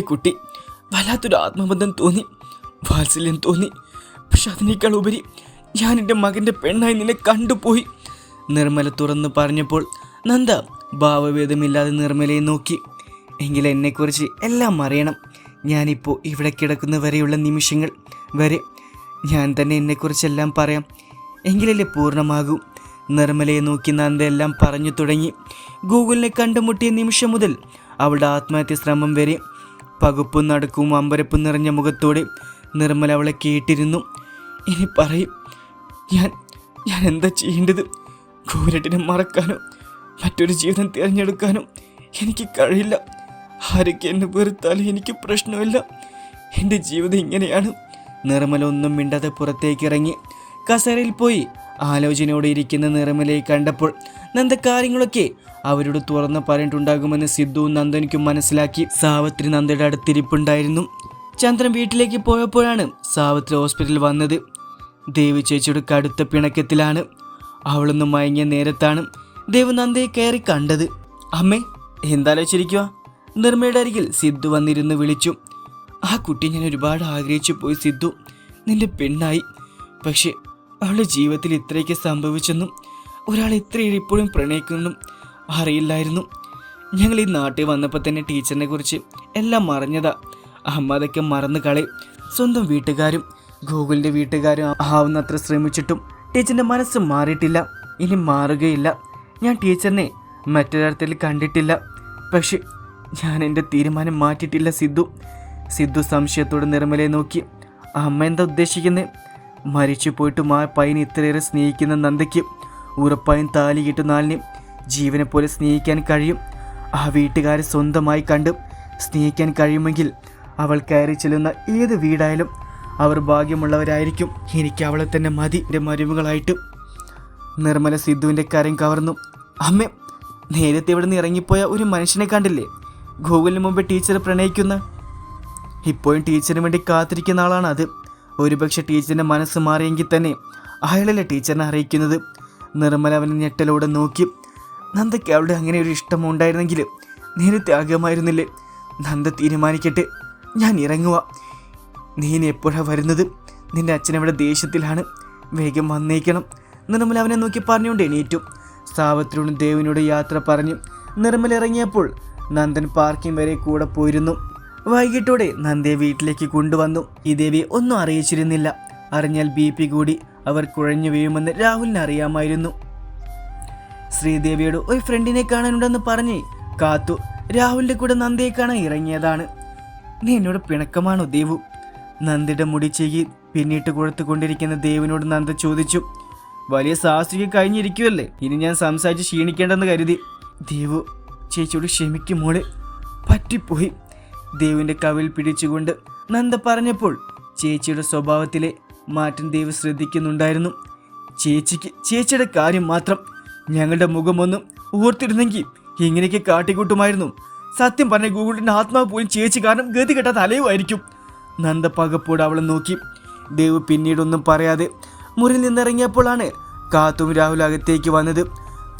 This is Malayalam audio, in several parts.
കുട്ടി വല്ലാത്തൊരു ആത്മബന്ധം തോന്നി. വാത്സല്യം തോന്നി. പക്ഷെ അതിനേക്കാൾ ഉപരി ഞാൻ എന്റെ മകന്റെ പെണ്ണായി നിന്നെ കണ്ടുപോയി. നിർമ്മല തുറന്ന് പറഞ്ഞപ്പോൾ നന്ദ ഭാവഭേദമില്ലാതെ നിർമ്മലയെ നോക്കി. എങ്കിൽ എന്നെക്കുറിച്ച് എല്ലാം അറിയണം. ഞാനിപ്പോൾ ഇവിടെ കിടക്കുന്ന വരെയുള്ള നിമിഷങ്ങൾ വരെ ഞാൻ തന്നെ എന്നെക്കുറിച്ചെല്ലാം പറയാം. എങ്കിലല്ലേ പൂർണമാകൂ. നിർമ്മലയെ നോക്കി നന്ദ എല്ലാം പറഞ്ഞു തുടങ്ങി. ഗൂഗിളിനെ കണ്ടുമുട്ടിയ നിമിഷം മുതൽ അവളുടെ ആത്മഹത്യ ശ്രമം വരെ പകുപ്പും നടക്കും അമ്പരപ്പും നിറഞ്ഞ മുഖത്തോടെ നിർമ്മല അവളെ കേട്ടിരുന്നു. ഇനി പറയും. ഞാൻ ഞാൻ എന്താ ചെയ്യേണ്ടത്? കൂരട്ടിനെ മറക്കാനോ മറ്റൊരു ജീവിതം തിരഞ്ഞെടുക്കാനോ എനിക്ക് കഴിയില്ല. ആരൊക്കെ എന്നെ വെറുത്താലും എനിക്ക് പ്രശ്നമില്ല. എന്റെ ജീവിതം ഇങ്ങനെയാണ്. നിർമ്മല ഒന്നും മിണ്ടാതെ പുറത്തേക്ക് ഇറങ്ങി. കസേരയിൽ പോയി. ആലോചനയോടെ ഇരിക്കുന്ന നിർമ്മലയെ കണ്ടപ്പോൾ നന്ദ കാര്യങ്ങളൊക്കെ അവരോട് തുറന്ന് പറഞ്ഞിട്ടുണ്ടാകുമെന്ന് സിദ്ധുവും നന്ദനിക്കും മനസ്സിലാക്കി. സാവത്രി നന്ദയുടെ അടുത്തിരിപ്പുണ്ടായിരുന്നു. ചന്ദ്രൻ വീട്ടിലേക്ക് പോയപ്പോഴാണ് സാവത്രി ഹോസ്പിറ്റലിൽ വന്നത്. ദേവി ചേച്ചിയുടെ കടുത്ത പിണക്കത്തിലാണ്. അവളൊന്ന് മയങ്ങിയ നേരത്താണ് ദേവ് നന്ദയെ കയറി കണ്ടത്. അമ്മേ എന്താലോചിച്ചിരിക്കുക നിർമ്മയുടെ അരികിൽ സിദ്ധു വന്നിരുന്ന് വിളിച്ചു. ആ കുട്ടി ഞാൻ ഒരുപാട് ആഗ്രഹിച്ചു പോയി സിദ്ധു. നിന്റെ പെണ്ണായി. പക്ഷെ അവളുടെ ജീവിതത്തിൽ ഇത്രയൊക്കെ സംഭവിച്ചെന്നും ഒരാൾ ഇത്രയും ഇപ്പോഴും പ്രണയിക്കുന്നതും അറിയില്ലായിരുന്നു. ഞങ്ങൾ ഈ നാട്ടിൽ വന്നപ്പോൾ തന്നെ ടീച്ചറിനെ കുറിച്ച് എല്ലാം മറിഞ്ഞതാ അമ്മ അതൊക്കെ മറന്നു കളി. സ്വന്തം വീട്ടുകാരും ഗൂഗിളിന്റെ വീട്ടുകാരും ആവുന്നത്ര ശ്രമിച്ചിട്ടും ടീച്ചറിന്റെ മനസ്സ് മാറിയിട്ടില്ല. ഇനി മാറുകയില്ല. ഞാൻ ടീച്ചറിനെ മറ്റൊരർത്ഥത്തിൽ കണ്ടിട്ടില്ല. പക്ഷെ ഞാൻ എന്റെ തീരുമാനം മാറ്റിയിട്ടില്ല സിദ്ധു. സിദ്ധു സംശയത്തോടെ നിർമ്മലയെ നോക്കി. അമ്മ എന്താ ഉദ്ദേശിക്കുന്നത് മരിച്ചു പോയിട്ടും ആ പയ്യനെ ഇത്രയേറെ സ്നേഹിക്കുന്ന നന്ദയ്ക്ക് ഉറപ്പായും താലി കിട്ടുന്നാളിനെ ജീവനെ പോലെ സ്നേഹിക്കാൻ കഴിയും. ആ വീട്ടുകാരെ സ്വന്തമായി കണ്ട് സ്നേഹിക്കാൻ കഴിയുമെങ്കിൽ അവൾ കയറി ചെല്ലുന്ന ഏത് വീടായാലും അവർ ഭാഗ്യമുള്ളവരായിരിക്കും. എനിക്ക് അവളെ തന്നെ മതി. എന്റെ മരുമകളായിട്ട്. നിർമ്മല സിദ്ധുവിന്റെ കരം കവർന്നു. അമ്മ നേരത്തെ ഇവിടെ നിന്ന് ഇറങ്ങിപ്പോയ ഒരു മനുഷ്യനെ കണ്ടില്ലേ? ഗൂഗിളിന് മുമ്പ് ടീച്ചർ പ്രണയിക്കുന്ന. ഇപ്പോഴും ടീച്ചറിന് വേണ്ടി കാത്തിരിക്കുന്ന ആളാണ് അത് ഒരുപക്ഷെ ടീച്ചറിന്റെ മനസ്സ് മാറിയെങ്കിൽ തന്നെ അയാളല്ലേ ടീച്ചറിനെ അറിയിക്കുന്നത്? നിർമ്മല അവനെ ഞെട്ടലോടെ നോക്കി. നന്ദയ്ക്ക് അവളുടെ അങ്ങനെ ഒരു ഇഷ്ടം ഉണ്ടായിരുന്നെങ്കിൽ നേരത്തെ ആഗ്രഹമായിരുന്നില്ലേ? നന്ദ തീരുമാനിക്കട്ടെ. ഞാൻ ഇറങ്ങുക നീ എപ്പോഴാണ് വരുന്നത്? നിന്റെ അച്ഛനവിടെ ദേഷ്യത്തിലാണ്. വേഗം വന്നേക്കണം. നിർമ്മല അവനെ നോക്കി പറഞ്ഞുകൊണ്ട് എണീറ്റു. സാവത്രിയോടും ദേവിനോട് യാത്ര പറഞ്ഞു നിർമ്മല ഇറങ്ങിയപ്പോൾ നന്ദൻ പാർക്കിംഗ് വരെ കൂടെ പോയിരുന്നു. വൈകിട്ടോടെ നന്ദയെ വീട്ടിലേക്ക് കൊണ്ടുവന്നു. ഈ ദേവി ഒന്നും അറിയിച്ചിരുന്നില്ല. അറിഞ്ഞാൽ ബി പി കൂടി അവർ കുഴഞ്ഞു വീഴുമെന്ന് രാഹുലിന് അറിയാമായിരുന്നു. ശ്രീദേവിയോട് ഒരു ഫ്രണ്ടിനെ കാണാനുണ്ടെന്ന് പറഞ്ഞ് കാത്തു രാഹുലിന്റെ കൂടെ നന്ദയെ കാണാൻ ഇറങ്ങിയതാണ്. നീ എന്നോട് പിണക്കമാണോ ദേവു? നന്ദിയുടെ മുടി ചെയ്യി പിന്നിട്ട് കൊടുത്തുകൊണ്ടിരിക്കുന്ന ദേവിനോട് നന്ദ ചോദിച്ചു. വലിയ സാഹസിക കഴിഞ്ഞിരിക്കുമല്ലേ ഇനി ഞാൻ സംസാരിച്ച് ക്ഷീണിക്കേണ്ടെന്ന് കരുതി. ദേവു ചേച്ചിയോട് ക്ഷമിക്കും മോളെ. പറ്റിപ്പോയി. ദേവിന്റെ കവിൽ പിടിച്ചുകൊണ്ട് നന്ദ പറഞ്ഞപ്പോൾ ചേച്ചിയുടെ സ്വഭാവത്തിലെ മാറ്റം ദേവ് ശ്രദ്ധിക്കുന്നുണ്ടായിരുന്നു. ചേച്ചിക്ക് ചേച്ചിയുടെ കാര്യം മാത്രം ഞങ്ങളുടെ മുഖമൊന്നും ഓർത്തിരുന്നെങ്കിൽ ഇങ്ങനെയൊക്കെ കാട്ടിക്കൂട്ടുമായിരുന്നു. സത്യം പറഞ്ഞ ഗൂഗിളിന്റെ ആത്മാവ് പോലും ചേച്ചി കാരണം ഗതി കെട്ട നന്ദ പകപ്പോട് അവളെ നോക്കി. ദേവ് പിന്നീടൊന്നും പറയാതെ മുറിയിൽ നിന്നിറങ്ങിയപ്പോഴാണ് കാത്തും രാഹുൽ അകത്തേക്ക് വന്നത്.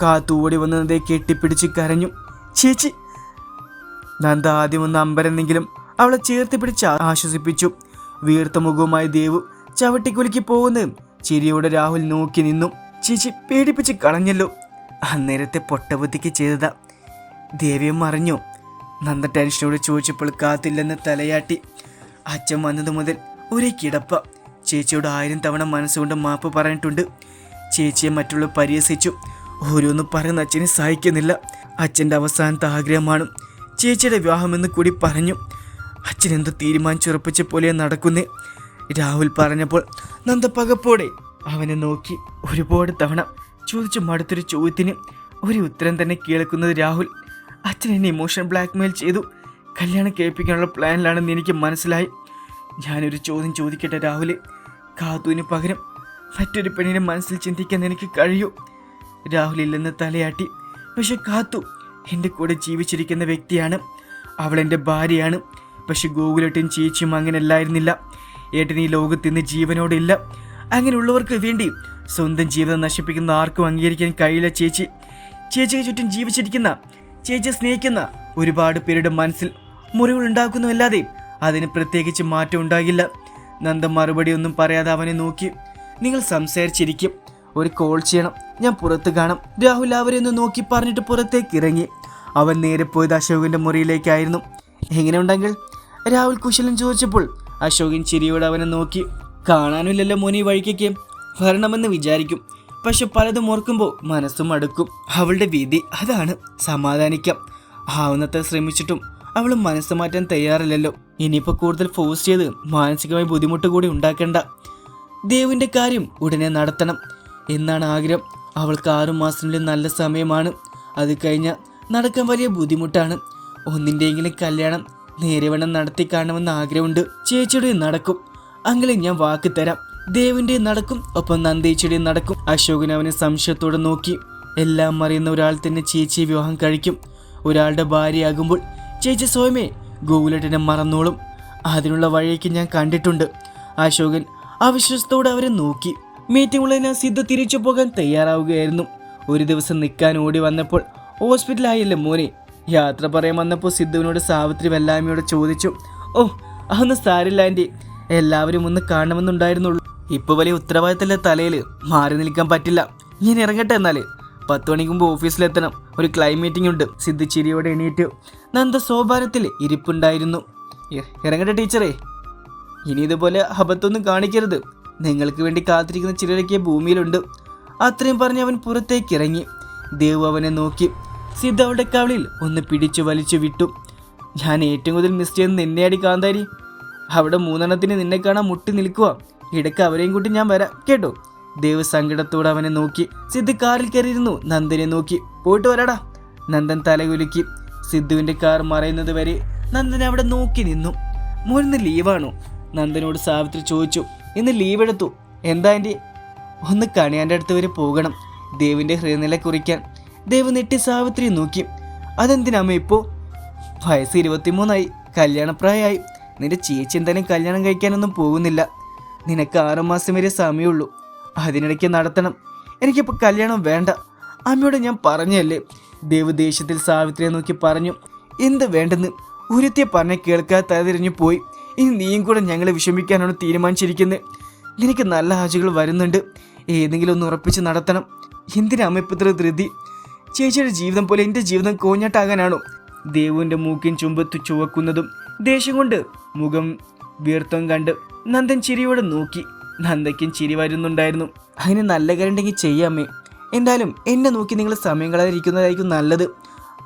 കാത്തു ഓടി വന്നത് കെട്ടിപ്പിടിച്ച് കരഞ്ഞു. ചേച്ചി നന്ദ ആദ്യം ഒന്ന് അമ്പരന്നെങ്കിലും അവളെ ചേർത്ത് പിടിച്ച് ആശ്വസിപ്പിച്ചു. വീർത്ത മുഖവുമായി ദേവു ചവിട്ടിക്കുലുക്കി പോകുന്നത് ചിരിയോടെ രാഹുൽ നോക്കി നിന്നു. ചേച്ചി പേടിപ്പിച്ച് കളഞ്ഞല്ലോ. അന്നേരത്തെ പൊട്ടബുദ്ധിക്ക് ചെയ്തതാ. ദേവിയും അറിഞ്ഞു നന്ദ ടെൻഷനോട് ചോദിച്ചപ്പോൾ കാത്തില്ലെന്ന് തലയാട്ടി. അച്ഛൻ വന്നത് മുതൽ ഒരേ കിടപ്പ. ചേച്ചിയോട് ആയിരം തവണ മനസ്സുകൊണ്ട് മാപ്പ് പറഞ്ഞിട്ടുണ്ട്. ചേച്ചിയെ മറ്റുള്ളവർ പരിഹസിച്ചു. ഓരോന്നും പറയുന്ന അച്ഛനെ സഹായിക്കുന്നില്ല അച്ഛന്റെ അവസാനത്തെ ആഗ്രഹമാണ് ചേച്ചിയുടെ വിവാഹമെന്ന് കൂടി പറഞ്ഞു. അച്ഛൻ എന്തോ തീരുമാനിച്ചുറപ്പിച്ച പോലെ നടക്കുന്നേ? രാഹുൽ പറഞ്ഞപ്പോൾ നന്ദ പകപ്പോടെ അവനെ നോക്കി ഒരുപാട് തവണ ചോദിച്ചു മടുത്തൊരു ചോദ്യത്തിന് ഒരു ഉത്തരം തന്നെ കേൾക്കുന്നത് രാഹുൽ. അച്ഛൻ എന്നെ ഇമോഷൻ ബ്ലാക്ക്മെയിൽ ചെയ്തു. കല്യാണം കേൾപ്പിക്കാനുള്ള പ്ലാനിലാണെന്ന് എനിക്ക് മനസ്സിലായി. ഞാനൊരു ചോദ്യം ചോദിക്കട്ടെ രാഹുൽ കാത്തുവിന് പകരം മറ്റൊരു പെണ്ണിനെ മനസ്സിൽ ചിന്തിക്കാൻ എനിക്ക് കഴിയൂ. രാഹുൽ ഇല്ലെന്ന് തലയാട്ടി. പക്ഷെ കാത്തു. എന്റെ കൂടെ ജീവിച്ചിരിക്കുന്ന വ്യക്തിയാണ്. അവൾ എന്റെ ഭാര്യയാണ്. പക്ഷെ ഗോകുലട്ടും ചേച്ചിയും അങ്ങനെ അല്ലായിരുന്നില്ല ഏട്ടൻ ഈ ലോകത്ത് ഇന്ന് ജീവനോടില്ല. അങ്ങനെയുള്ളവർക്ക് വേണ്ടി സ്വന്തം ജീവിതം നശിപ്പിക്കുന്ന ആർക്കും അംഗീകരിക്കാൻ കഴിയില്ല ചേച്ചി. ചേച്ചിക്ക് ചുറ്റും ജീവിച്ചിരിക്കുന്ന ചേച്ചിയെ സ്നേഹിക്കുന്ന ഒരുപാട് പേരുടെ മനസ്സിൽ മുറിവുകൾ ഉണ്ടാക്കുന്നുവല്ലാതെ അതിന് പ്രത്യേകിച്ച് മാറ്റം ഉണ്ടാകില്ല. നന്ദ മറുപടി ഒന്നും പറയാതെ അവനെ നോക്കി. നിങ്ങൾ സംസാരിച്ചിരിക്കും. ഒരു കോൾ ചെയ്യണം. ഞാൻ പുറത്ത് കാണാം. രാഹുൽ അവരെ ഒന്ന് നോക്കി പറഞ്ഞിട്ട് പുറത്തേക്ക് ഇറങ്ങി. അവൻ നേരെ പോയത് അശോകന്റെ മുറിയിലേക്കായിരുന്നു. എങ്ങനെ ഉണ്ടെങ്കിൽ രാഹുൽ കുശലൻ ചോദിച്ചപ്പോൾ അശോകൻ ചിരിയോടെ അവനെ നോക്കി. കാണാനുമില്ലല്ലോ മോനി വഴിക്കേക്ക്. വരണമെന്ന് വിചാരിക്കും. പക്ഷെ പലതും ഓർക്കുമ്പോൾ മനസ്സും അടുക്കും. അവളുടെ വിധി അതാണ് സമാധാനിക്കാം. ആവുന്നത്ര ശ്രമിച്ചിട്ടും അവൾ മനസ്സ് മാറ്റാൻ തയ്യാറില്ലല്ലോ. ഇനിയിപ്പോൾ കൂടുതൽ ഫോഴ്സ് ചെയ്ത് മാനസികമായി ബുദ്ധിമുട്ട് കൂടി ഉണ്ടാക്കേണ്ട. ദേവിന്റെ കാര്യം ഉടനെ നടത്തണം. എന്നാണ് ആഗ്രഹം. അവൾക്ക് ആറു മാസത്തിനുള്ളിൽ നല്ല സമയമാണ്. അത് കഴിഞ്ഞാൽ നടക്കാൻ വലിയ ബുദ്ധിമുട്ടാണ്. ഒന്നിന്റെയെങ്കിലും കല്യാണം നേരെവണ്ണം നടത്തി കാണണമെന്ന് ആഗ്രഹമുണ്ട്. ചേച്ചിയുടെ നടക്കും. അങ്ങനെ ഞാൻ വാക്ക് തരാം. ദേവിന്റെ നടക്കും. ഒപ്പം നന്ദേച്ചിയുടെയും നടക്കും. അശോകൻ അവനെ സംശയത്തോടെ നോക്കി. എല്ലാം അറിയുന്ന ഒരാൾ തന്നെ ചേച്ചിയെ വിവാഹം കഴിക്കും. ഒരാളുടെ ഭാര്യയാകുമ്പോൾ ചേച്ചി സ്വയമേ ഗോകുലട്ടിനെ മറന്നോളും. അതിനുള്ള വഴിയൊക്കെ ഞാൻ കണ്ടിട്ടുണ്ട്. അശോകൻ അവിശ്വസത്തോടെ അവരെ നോക്കി. മീറ്റിംഗുള്ള സിദ്ധ തിരിച്ചു പോകാൻ തയ്യാറാവുകയായിരുന്നു. ഒരു ദിവസം നിൽക്കാൻ ഓടി വന്നപ്പോൾ ഹോസ്പിറ്റലായില്ലേ മോനെ. യാത്ര പറയാൻ വന്നപ്പോൾ സിദ്ധുവിനോട് സാവിത്രി വല്ലായ്മയോട് ചോദിച്ചു ഓ അതൊന്നും സാരില്ല ആന്റി എല്ലാവരും ഒന്ന് കാണണമെന്നുണ്ടായിരുന്നുള്ളൂ. ഇപ്പൊ വലിയ ഉത്തരവാദിത്തത്തിലെ തലയിൽ മാറി നിൽക്കാൻ പറ്റില്ല. ഞാൻ ഇറങ്ങട്ടെ എന്നാൽ. പത്ത് മണിക്ക് മുമ്പ് ഓഫീസിലെത്തണം. ഒരു ക്ലൈമീറ്റിംഗ് ഉണ്ട്. സിദ്ധു ചിരിയോടെ എണീറ്റു. നന്ദ സോപാനത്തിൽ ഇരിപ്പുണ്ടായിരുന്നു. ഇറങ്ങട്ടെ ടീച്ചറേ. ഇനി ഇതുപോലെ അബദ്ധമൊന്നും കാണിക്കരുത്. നിങ്ങൾക്ക് വേണ്ടി കാത്തിരിക്കുന്ന ചിലരൊക്കെ ഭൂമിയിലുണ്ട്. അത്രയും പറഞ്ഞ് അവൻ പുറത്തേക്ക് ഇറങ്ങി. ദേവ് അവനെ നോക്കി. സിദ്ധ അവളുടെ കവളിൽ ഒന്ന് പിടിച്ചു വലിച്ചു വിട്ടു. ഞാൻ ഏറ്റവും കൂടുതൽ മിസ് ചെയ്യുന്നത് നിന്നെയാടി കാന്താരി. അവിടെ മൂന്നെണ്ണത്തിന് നിന്നെ കാണാൻ മുട്ടി നിൽക്കുക. ഇടയ്ക്ക് അവരെയും കൂട്ടി ഞാൻ വരാം. കേട്ടോ. ദേവ് സങ്കടത്തോടെ അവനെ നോക്കി. സിദ്ധു കാറിൽ കയറിയിരുന്നു. നന്ദനെ നോക്കി. പോയിട്ട് വരാടാ. നന്ദൻ തലകുലുക്കി സിദ്ധുവിന്റെ കാർ മറയുന്നത് വരെ നന്ദൻ അവിടെ നോക്കി നിന്നു. മോനിന്ന് ലീവാണോ? നന്ദനോട് സാവിത്രി ചോദിച്ചു. ഇന്ന് ലീവ് എടുത്തു. എന്താ എന്റെ ഒന്ന് കണിയാന്റെ അടുത്ത് വരെ പോകണം. ദേവിന്റെ ഹൃദയനില കുറിക്കാൻ. ദേവ് നെട്ടി സാവിത്രിയെ നോക്കി. അതെന്തിനമ്മ ഇപ്പോൾ വയസ്സ് ഇരുപത്തിമൂന്നായി. കല്യാണപ്രായമായി. നിന്റെ ചേച്ചി എന്തായാലും കല്യാണം കഴിക്കാനൊന്നും പോകുന്നില്ല. നിനക്ക് ആറുമാസം വരെ സമയമുള്ളൂ. അതിനിടയ്ക്ക് നടത്തണം. എനിക്കിപ്പോൾ കല്യാണം വേണ്ട. അമ്മയോട് ഞാൻ പറഞ്ഞല്ലേ ദേവ് ദേഷ്യത്തിൽ സാവിത്രിയെ നോക്കി പറഞ്ഞു. എന്ത് വേണ്ടെന്ന്? ഒരുത്തിയെ പറഞ്ഞ കേൾക്കാതെ തലതിരിഞ്ഞു പോയി. ഇനി നീയും കൂടെ ഞങ്ങളെ വിഷമിക്കാനാണ് തീരുമാനിച്ചിരിക്കുന്നത് നിനക്ക് നല്ല ആശകൾ വരുന്നുണ്ട്. ഏതെങ്കിലും ഒന്ന് ഉറപ്പിച്ച് നടത്തണം. എന്തിനാ അമ്മ ഇപ്പം ഇത്ര ധൃതി? ചേച്ചിയുടെ ജീവിതം പോലെ എന്റെ ജീവിതം കോഞ്ഞാട്ടാകാനാണോ ദേവുവിന്റെ മൂക്കിൻ ചുമ്പത്ത് ചുവക്കുന്നതും. ദേഷ്യം കൊണ്ട് മുഖം വീർത്തം കണ്ട് നന്ദൻ ചിരിയോടെ നോക്കി. നന്ദയ്ക്കും ചിരി വരുന്നുണ്ടായിരുന്നു. അതിന് നല്ല കാര്യമുണ്ടെങ്കിൽ ചെയ്യാമേ എന്തായാലും എന്നെ നോക്കി നിങ്ങൾ സമയം കളയാതിരിക്കുന്നതായിരിക്കും നല്ലത്.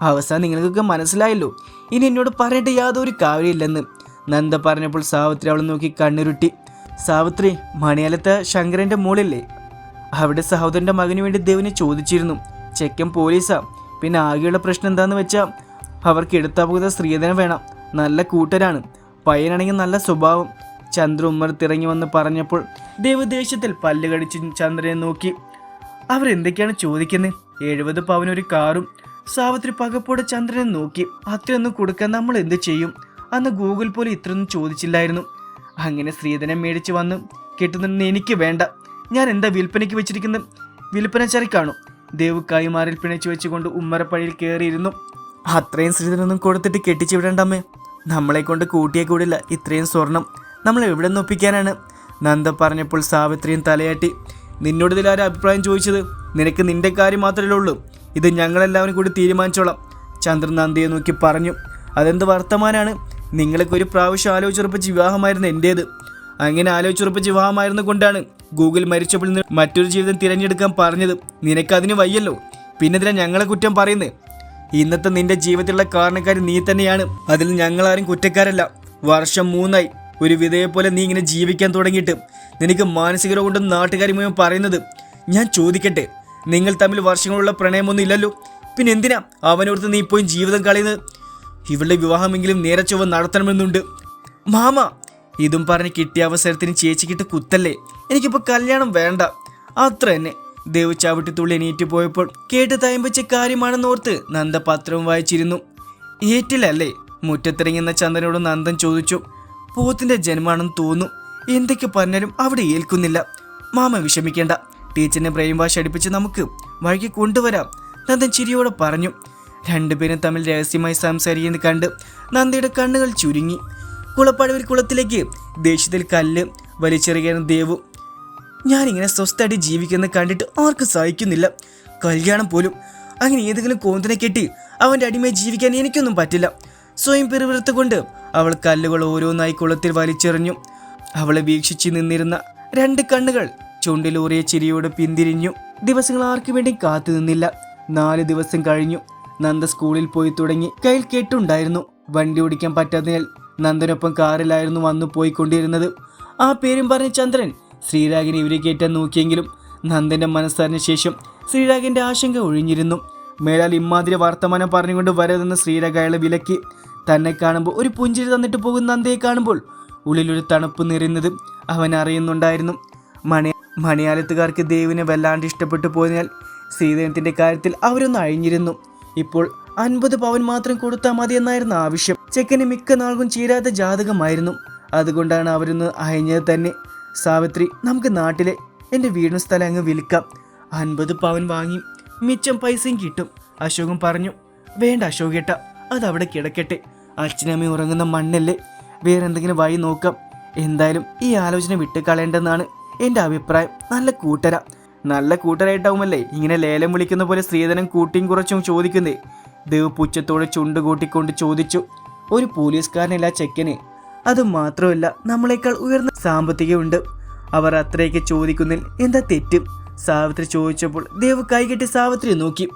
അവസാനം നിങ്ങൾക്കൊക്കെ മനസ്സിലായല്ലോ. ഇനി എന്നോട് പറയേണ്ട യാതൊരു കാര്യമില്ലെന്ന്. നന്ദ പറഞ്ഞപ്പോൾ സാവിത്രി അവളെ നോക്കി കണ്ണുരുട്ടി. സാവിത്രി മണിയാലത്തെ ശങ്കരന്റെ മോളില്ലേ? അവിടെ സഹോദരന്റെ മകന് വേണ്ടി ദേവിനെ ചോദിച്ചിരുന്നു. ചെക്കൻ പോലീസാണ് പിന്നെ ആകെയുള്ള പ്രശ്നം എന്താണെന്ന് വെച്ചാൽ അവർക്ക് എടുത്താൽ പോകുന്ന സ്ത്രീധനം വേണം. നല്ല കൂട്ടരാണ്. പയ്യനാണെങ്കിൽ നല്ല സ്വഭാവം. ചന്ദ്ര ഉമ്മർത്തിറങ്ങി വന്ന് പറഞ്ഞപ്പോൾ ദേവദേശത്തിൽ പല്ലുകടിച്ച് പല്ല് കടിച്ച് ചന്ദ്രനെ നോക്കി. അവരെന്തൊക്കെയാണ് ചോദിക്കുന്നത് എഴുപത് പവനൊരു കാറും. സാവിത്രി പകപ്പോടെ ചന്ദ്രനെ നോക്കി. അത്രയൊന്നും കൊടുക്കാൻ നമ്മൾ എന്ത് ചെയ്യും? അന്ന് ഗൂഗിൾ പോലും ഇത്രയൊന്നും ചോദിച്ചില്ലായിരുന്നു. അങ്ങനെ സ്ത്രീധനം മേടിച്ച് വന്ന് കിട്ടുന്നുണ്ടെന്ന് എനിക്ക് വേണ്ട. ഞാൻ എന്താ വിൽപ്പനയ്ക്ക് വെച്ചിരിക്കുന്നത് വിൽപ്പന ചരക്കാണോ? ദേവ് കൈമാറിൽ പിണച്ചു വെച്ചുകൊണ്ട് ഉമ്മറപ്പഴിയിൽ കയറിയിരുന്നു അത്രയും സ്ത്രീധനൊന്നും കൊടുത്തിട്ട് കെട്ടിച്ചു വിടണ്ടമ്മേ. നമ്മളെ കൊണ്ട് കൂട്ടിയേ കൂടില്ല. ഇത്രയും സ്വർണം നമ്മൾ എവിടെ നിന്ന് നന്ദ പറഞ്ഞപ്പോൾ സാവിത്രിയും തലയാട്ടി നിന്നോട് ഇതിൽ ആരും അഭിപ്രായം ചോദിച്ചത്? നിനക്ക് നിന്റെ കാര്യം മാത്രമേ ഉള്ളൂ. ഇത് ഞങ്ങളെല്ലാവരും കൂടി തീരുമാനിച്ചോളാം. ചന്ദ്രൻ നന്ദിയെ നോക്കി പറഞ്ഞു അതെന്ത് വർത്തമാനാണ്? നിങ്ങളൊക്കെ ഒരു പ്രാവശ്യം ആലോചിച്ചുറപ്പിച്ച് വിവാഹമായിരുന്നു എന്റേത് അങ്ങനെ ആലോചിച്ചുറപ്പിച്ച് വിവാഹമായിരുന്നു കൊണ്ടാണ് ഗൂഗിൾ മരിച്ചപ്പോൾ നിന്ന് മറ്റൊരു ജീവിതം തിരഞ്ഞെടുക്കാൻ പറഞ്ഞത് നിനക്കതിന് വയ്യല്ലോ. പിന്നെ ഇതിനെ ഞങ്ങളെ കുറ്റം പറയുന്നത് ഇന്നത്തെ നിന്റെ ജീവിതത്തിലുള്ള കാരണക്കാർ നീ തന്നെയാണ്. അതിൽ ഞങ്ങളാരും കുറ്റക്കാരല്ല. വർഷം മൂന്നായി. ഒരു വിധയെ പോലെ നീ ഇങ്ങനെ ജീവിക്കാൻ തുടങ്ങിയിട്ട്. നിനക്ക് മാനസിക രോഗം കൊണ്ടും നാട്ടുകാർ മുഴുവൻ പറയുന്നത്. ഞാൻ ചോദിക്കട്ടെ നിങ്ങൾ തമ്മിൽ വർഷങ്ങളുള്ള പ്രണയമൊന്നും ഇല്ലല്ലോ? പിന്നെ എന്തിനാ അവനോർത്ത് നീ ഇപ്പോഴും ജീവിതം കളയുന്നത്? ഇവളുടെ വിവാഹമെങ്കിലും നേരെ ചൊവ്വ നടത്തണമെന്നുണ്ട്. മാമ ഇതും പറഞ്ഞ് കിട്ടിയ അവസരത്തിന് ചേച്ചിക്കിട്ട് കുത്തല്ലേ? എനിക്കിപ്പോൾ കല്യാണം വേണ്ട. അത്ര തന്നെ. ദേവ് ചവിട്ടിത്തുള്ളി എണീറ്റ് പോയപ്പോൾ കേട്ട് തയമ്പിച്ച കാര്യമാണെന്നോർത്ത് നന്ദ പത്രവും വായിച്ചിരുന്നു. ഏറ്റില്ലല്ലേ മുറ്റത്തിറങ്ങുന്ന ചന്ദനോട് നന്ദൻ ചോദിച്ചു. പോത്തിന്റെ ജന്മാണെന്ന് തോന്നുന്നു. എന്തൊക്കെ പറഞ്ഞാലും അവിടെ ഏൽക്കുന്നില്ല. മാമ വിഷമിക്കേണ്ട. ടീച്ചറിനെ ബ്രെയിൻ വാഷ് അടിപ്പിച്ച് നമുക്ക് വഴിക്ക് കൊണ്ടുവരാം. നന്ദൻ ചിരിയോടെ പറഞ്ഞു. രണ്ടുപേരും തമ്മിൽ രഹസ്യമായി സംസാരിക്കുന്നത് കണ്ട് നന്ദയുടെ കണ്ണുകൾ ചുരുങ്ങി. കുളപ്പടവിൽ കുളത്തിലേക്ക്. ദേഷ്യത്തിൽ കല്ല് വലിച്ചെറിയുന്ന ദേവു. ഞാനിങ്ങനെ സ്വസ്ഥമായിട്ട് ജീവിക്കുന്നത് കണ്ടിട്ട് ആർക്കും സഹിക്കുന്നില്ല. കല്യാണം പോലും. അങ്ങനെ ഏതെങ്കിലും കോന്തിനെ കെട്ടി അവന്റെ അടിമയെ ജീവിക്കാൻ എനിക്കൊന്നും പറ്റില്ല. സ്വയം പിറുവിറുത്തുകൊണ്ട് അവൾ കല്ലുകൾ ഓരോന്നായി കുളത്തിൽ വലിച്ചെറിഞ്ഞു. അവളെ വീക്ഷിച്ച് നിന്നിരുന്ന രണ്ട് കണ്ണുകൾ ചുണ്ടിലൂറിയ ചിരിയോട് പിന്തിരിഞ്ഞു. ദിവസങ്ങൾ ആർക്കു വേണ്ടി കാത്തു നിന്നില്ല. നാല് ദിവസം കഴിഞ്ഞു. നന്ദ സ്കൂളിൽ പോയി തുടങ്ങി. കയ്യിൽ കെട്ടുണ്ടായിരുന്നു. വണ്ടി ഓടിക്കാൻ പറ്റാത്തതിനാൽ നന്ദനൊപ്പം കാറിലായിരുന്നു വന്നു പോയിക്കൊണ്ടിരുന്നത്. ആ പേരും പറഞ്ഞ് ചന്ദ്രൻ ശ്രീരാഗിനെ ഇവരെ കയറ്റാൻ നോക്കിയെങ്കിലും നന്ദന്റെ മനസ്സറിഞ്ഞ ശേഷം ശ്രീരാഗിന്റെ ആശങ്ക ഒഴിഞ്ഞിരുന്നു. മേലാൽ ഇമ്മാതിരി വർത്തമാനം പറഞ്ഞുകൊണ്ട് വരതെന്ന് ശ്രീരാഗ് അയാളെ വിലക്കി തന്നെ കാണുമ്പോൾ ഒരു പുഞ്ചിരി തന്നിട്ട് പോകുന്ന നന്ദയെ കാണുമ്പോൾ ഉള്ളിലൊരു തണുപ്പ് നിറയുന്നത് അവൻ അറിയുന്നുണ്ടായിരുന്നു. മണി മണിയാലത്തുകാർക്ക് ദേവിനെ വല്ലാണ്ട് ഇഷ്ടപ്പെട്ടു പോയതിനാൽ ശ്രീദേവത്തിന്റെ കാര്യത്തിൽ അവരൊന്ന് അഴിഞ്ഞിരുന്നു. ഇപ്പോൾ അൻപത് പവൻ മാത്രം കൊടുത്താൽ മതി എന്നായിരുന്നു ആവശ്യം. ചെക്കന് മിക്ക നാൾക്കും ചീരാത്ത ജാതകമായിരുന്നു. അതുകൊണ്ടാണ് അവരൊന്ന് അയഞ്ഞത് തന്നെ. സാവിത്രി നമുക്ക് നാട്ടിലെ എന്റെ വീടും സ്ഥലം അങ്ങ് വിൽക്കാം. അൻപത് പവൻ വാങ്ങി മിച്ചം പൈസയും കിട്ടും. അശോകൻ പറഞ്ഞു വേണ്ട അശോകേട്ട അതവിടെ കിടക്കട്ടെ. അച്ഛനമ്മ ഉറങ്ങുന്ന മണ്ണല്ലേ? വേറെ എന്തെങ്കിലും വഴി നോക്കാം. എന്തായാലും ഈ ആലോചന വിട്ട് കളയേണ്ടെന്നാണ് എന്റെ അഭിപ്രായം. നല്ല കൂട്ടര. നല്ല കൂട്ടരായിട്ടാവുമല്ലേ? ഇങ്ങനെ ലേലം വിളിക്കുന്ന പോലെ സ്ത്രീധനം കൂട്ടിയും കുറച്ചും ചോദിക്കുന്നേ? ദേവ് പുച്ഛത്തോടെ ചുണ്ട് കൂട്ടിക്കൊണ്ട് ചോദിച്ചു ഒരു പോലീസുകാരനില്ല ചെക്കന്. അത് മാത്രമല്ല നമ്മളെക്കാൾ ഉയർന്ന സാമ്പത്തികമുണ്ട്. അവർ അത്രയൊക്കെ ചോദിക്കുന്നതിൽ എന്താ തെറ്റും? സാവിത്രി ചോദിച്ചപ്പോൾ ദേവ് കൈകെട്ടി സാവിത്രിയെ നോക്കി.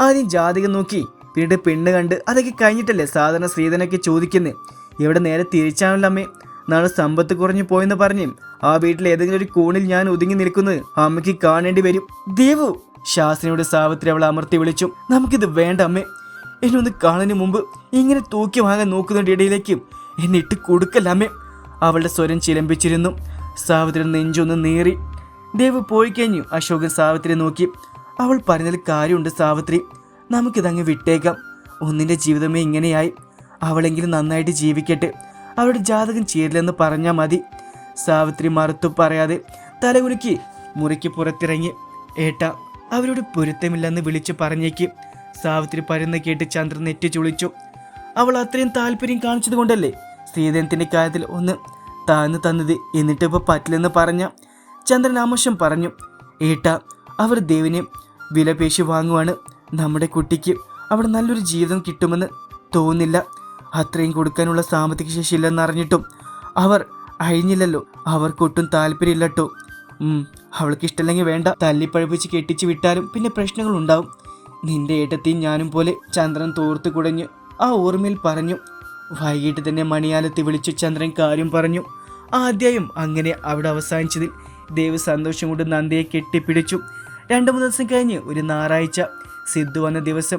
ആദ്യം ജാതകം നോക്കി. പിന്നീട് പെണ്ണ് കണ്ട് അതൊക്കെ കഴിഞ്ഞിട്ടല്ലേ സാധാരണ ശ്രീധനൊക്കെ ചോദിക്കുന്നത് ഇവിടെ നേരെ തിരിച്ചാണല്ലോ അമ്മേ? നാളെ സമ്പത്ത് കുറഞ്ഞു പോയെന്ന് പറഞ്ഞു ആ വീട്ടിൽ ഏതെങ്കിലും ഒരു കോണിൽ ഞാൻ ഒതുങ്ങി നിൽക്കുന്നത് അമ്മയ്ക്ക് കാണേണ്ടി വരും. ദേവു ശാസ്ത്രിയോട് സാവിത്രി അവൾ അമർത്തി വിളിച്ചു. നമുക്കിത് വേണ്ട അമ്മേ. എന്നെ ഒന്ന് കാണുന്നതിന് മുമ്പ് ഇങ്ങനെ തൂക്കി വാങ്ങാൻ നോക്കുന്നതിന്റെ ഇടയിലേക്ക് എന്നെ ഇട്ട് കൊടുക്കല്ലാമേ അവളുടെ സ്വരം ചിലമ്പിച്ചിരുന്നു. സാവിത്രി നെഞ്ചൊന്ന് നേറി. ദേവ് പോയി കഴിഞ്ഞു. അശോകൻ സാവിത്രിയെ നോക്കി. അവൾ പറഞ്ഞതിൽ കാര്യമുണ്ട് സാവിത്രി. നമുക്കിതങ്ങ് വിട്ടേക്കാം. ഒന്നിന്റെ ജീവിതമേ ഇങ്ങനെയായി. അവളെങ്കിലും നന്നായിട്ട് ജീവിക്കട്ടെ. അവളുടെ ജാതകം ചേരില്ലെന്ന് പറഞ്ഞാൽ മതി. സാവിത്രി മറുത്തു പറയാതെ തലകുലുക്കി മുറിക്ക് പുറത്തിറങ്ങി. ഏട്ട അവരോട് പൊരുത്തമില്ലെന്ന് വിളിച്ചു പറഞ്ഞേക്ക്. സാവിത്രി പരുന്ന് കേട്ട് ചന്ദ്രൻ നെറ്റി ചുളിച്ചു. അവൾ അത്രയും താല്പര്യം കാണിച്ചത് കൊണ്ടല്ലേ ശ്രീധനത്തിന്റെ കാര്യത്തിൽ ഒന്ന് താഴ്ന്നു തന്നത് എന്നിട്ട് ഇപ്പൊ പറ്റില്ലെന്ന് പറഞ്ഞ ചന്ദ്രൻ ആമോശം പറഞ്ഞു. ഏട്ട അവർ ദേവിനെ വിലപേശി വാങ്ങുവാണ്. നമ്മുടെ കുട്ടിക്ക് അവിടെ നല്ലൊരു ജീവിതം കിട്ടുമെന്ന് തോന്നില്ല അത്രയും കൊടുക്കാനുള്ള സാമ്പത്തിക ശേഷി ഇല്ലെന്ന് അറിഞ്ഞിട്ടും അവർ അഴിഞ്ഞില്ലല്ലോ. അവർക്കൊട്ടും താല്പര്യമില്ലട്ടോ അവൾക്ക് ഇഷ്ടമല്ലെങ്കിൽ വേണ്ട. തല്ലിപ്പഴപ്പിച്ച് കെട്ടിച്ച് വിട്ടാലും പിന്നെ പ്രശ്നങ്ങൾ ഉണ്ടാവും നിന്റെ ഏട്ടത്തി ഞാനും പോലെ ചന്ദ്രൻ തോർത്തു കുടഞ്ഞു ആ ഓർമ്മയിൽ പറഞ്ഞു. വൈകിട്ട് തന്നെ മണിയാലത്തി വിളിച്ചു ചന്ദ്രൻ കാര്യം പറഞ്ഞു. ആ അധ്യായം അങ്ങനെ അവിടെ അവസാനിച്ചതിൽ ദേവ് സന്തോഷം കൊണ്ട് നന്ദിയെ കെട്ടിപ്പിടിച്ചു. രണ്ടു മൂന്ന് ദിവസം കഴിഞ്ഞ് ഒരു ഞായറാഴ്ച സിദ്ധു വന്ന ദിവസം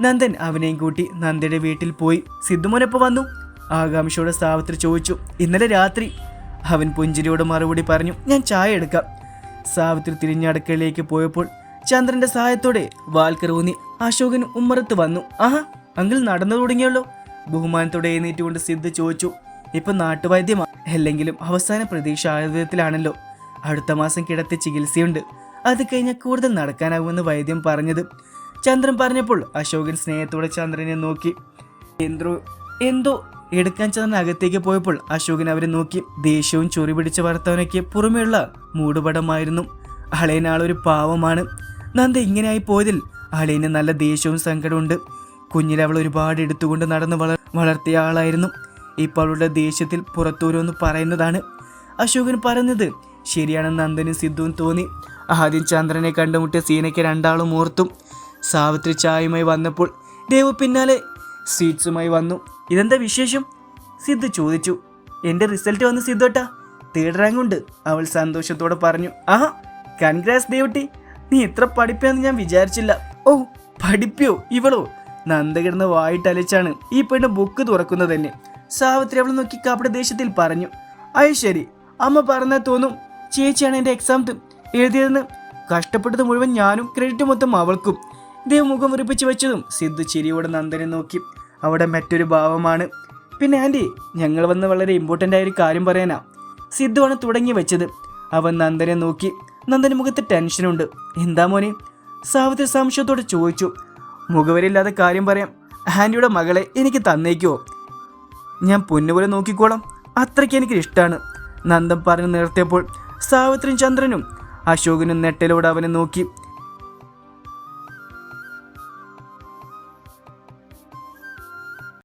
നന്ദൻ അവനെയും കൂട്ടി നന്ദയുടെ വീട്ടിൽ പോയി. സിദ്ധുമോനെപ്പോൾ വന്നു? ആകാംക്ഷയോടെ സാവിത്രി ചോദിച്ചു. ഇന്നലെ രാത്രി. അവൻ പുഞ്ചിരിയോട് മറുപടി പറഞ്ഞു ഞാൻ ചായ എടുക്കാം. സാവിത്രി തിരിഞ്ഞ പോയപ്പോൾ ചന്ദ്രന്റെ സഹായത്തോടെ വാൽക്കർ ഊന്നി അശോകൻ ഉമ്മറത്ത് വന്നു. ആഹാ അങ്കിൾ നടന്നു തുടങ്ങിയല്ലോ. ബഹുമാനത്തോടെ എഴുന്നേറ്റുകൊണ്ട് സിദ്ധ് ചോദിച്ചു ഇപ്പൊ നാട്ടുവൈദ്യമാ? അല്ലെങ്കിലും അവസാന പ്രതീക്ഷ ആയുർവേദത്തിലാണല്ലോ. അടുത്ത മാസം കിടത്തി ചികിത്സയുണ്ട്. അത് കഴിഞ്ഞാൽ കൂടുതൽ നടക്കാനാകുമെന്ന് വൈദ്യം പറഞ്ഞത്. ചന്ദ്രൻ പറഞ്ഞപ്പോൾ അശോകൻ സ്നേഹത്തോടെ ചന്ദ്രനെ നോക്കി. എന്തോ എന്തോ? എടുക്കാൻ ചന്ദ്രൻ അകത്തേക്ക് പോയപ്പോൾ അശോകൻ അവരെ നോക്കി. ദേഷ്യവും ചൊറി പിടിച്ച വർത്തവനൊക്കെ പുറമെയുള്ള മൂടുപടമായിരുന്നു. അളയനാളൊരു പാവമാണ്. നന്ദ ഇങ്ങനെയായി പോയതിൽ അളിന് നല്ല ദേഷ്യവും സങ്കടമുണ്ട് കുഞ്ഞിലവൾ ഒരുപാട് എടുത്തുകൊണ്ട് നടന്ന് വളർ വളർത്തിയ ആളായിരുന്നു. ഇപ്പോൾ അവളുടെ ദേഷ്യത്തിൽ പുറത്തൂരൊന്ന് പറയുന്നതാണ്. അശോകൻ പറഞ്ഞത് ശരിയാണെന്ന് നന്ദനും സിദ്ധുവും തോന്നി. ആദ്യം ചന്ദ്രനെ കണ്ടുമുട്ടിയ സീനയ്ക്ക് രണ്ടാളും ഓർത്തും. സാവിത്രി ചായയുമായി വന്നപ്പോൾ ദേവ് പിന്നാലെ സ്വീറ്റ്സുമായി വന്നു. ഇതെന്താ വിശേഷം? സിദ്ധു ചോദിച്ചു. എന്റെ റിസൾട്ട് വന്ന് സിദ്ധോട്ടാ തേർഡ് റാങ്ക് ഉണ്ട് അവൾ സന്തോഷത്തോടെ പറഞ്ഞു. ആഹാ കൺഗ്രാസ് ദേവട്ടി. നീ ഇത്ര പഠിപ്പാന്ന് ഞാൻ വിചാരിച്ചില്ല. ഓ പഠിപ്പിയോ? ഇവളോ? നന്ദ കിടന്ന് വായിട്ടലച്ചാണ് ഈ പെണ്ണ് ബുക്ക് തുറക്കുന്നത് തന്നെ. സാവിത്രി അവൾ നോക്കി കപട ദേഷ്യത്തിൽ പറഞ്ഞു. അയ്യ ശരി. അമ്മ പറഞ്ഞാൽ തോന്നും ചേച്ചിയാണ് എന്റെ എക്സാം എഴുതിയതെന്ന്. കഷ്ടപ്പെട്ടത് മുഴുവൻ ഞാനും ക്രെഡിറ്റ് മൊത്തം അവൾക്കും. ദേവ് മുഖം ഉറപ്പിച്ച് വെച്ചതും സിദ്ധു ചിരിയോടെ നന്ദനെ നോക്കി. അവിടെ മറ്റൊരു ഭാവമാണ്. പിന്നെ ആന്റി ഞങ്ങൾ വന്ന് വളരെ ഇമ്പോർട്ടന്റ് ആയ ഒരു കാര്യം പറയാനാ. സിദ്ധുവാണ് തുടങ്ങി വെച്ചത്. അവൻ നന്ദനെ നോക്കി. നന്ദന് മുഖത്ത് ടെൻഷനുണ്ട് എന്താ മോനെ? സാവിത്രി സംശയത്തോടെ ചോദിച്ചു. മുഖവരില്ലാതെ കാര്യം പറയാം. ആന്റിയുടെ മകളെ എനിക്ക് തന്നേക്കുമോ ഞാൻ പൊന്നുപോലെ നോക്കിക്കോളാം. അത്രയ്ക്ക് എനിക്ക് ഇഷ്ടമാണ് നന്ദൻ പറഞ്ഞു നിർത്തിയപ്പോൾ സാവിത്രിയും ചന്ദ്രനും അശോകനും നെട്ടലോട് അവനെ നോക്കി.